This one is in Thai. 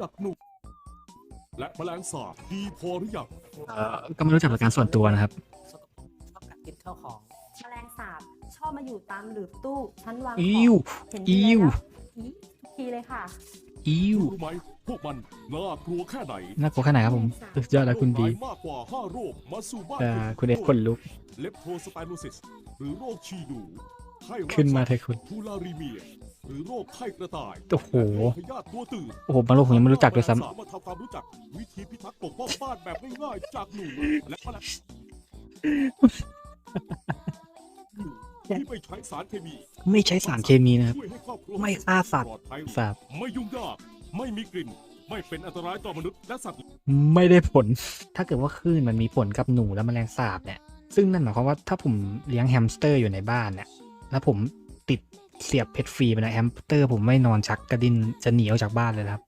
จักหนูและแมลงสาบดีพอหรือยังเอ่อก็ไม่รู้จักเป็นการส่วนตัวนะครับชอบกัดกินข้าวของ แมลงสาบชอบมาอยู่ตามหลืบตู้ชั้นวางขอิองวเห็นอิทีไรวแล้วอีทุกทีเลยค่ะ อิวรู้ไหม พวกมันน่ากลัวแค่ไหนน่ากลัวแค่ไหนครับผมสุดยอดแล้วคุณบีโรร้ายมากกว่าห้าโรคมาสู่บ้านอ่าคุณเอ็ดคนลุกเลปโทสไตโนซิสหรือโรคชีดูไข้หวัดขึ้นมาเถอะคุณ ทูลารีเมีย หรือโรคไข้กระต่ายโอ้โหและโรคพยาธิตัวตื่นโอ้โหบางโลกผมยังไม่รู้จักด้วยซ้สามารถทำความรู้จักวิธีพิทักษ์ปกป้องบ้านแบบง่ายๆจากหนูและแมลงหนูที่ไม่ใช้สารเคมีำไม่ใช้สารเคมีนะครับ ช่วยให้ครอบครัวไม่ฆ่าสัตว์ปลอดภัยสาบไม่ยุ่งยากไม่มีกลิ่น ไม่เป็นอันตรายต่อมนุษย์และสัตว์ไม่ได้ผล ถ้าเกิดว่าคลื่นมันมีผลกับหนูและแมลงสาบเนี่ย ซึ่งนั่นหมายความว่าถ้าผมเลี้ยงแฮมสเตอร์อยู่ในบ้านเนี่ย แล้วผมติด เสียบเพชรฟรีไปนะแฮมสเตอร์ผมไม่นอนชักกระดินจะหนีออกจากบ้านเลยครับ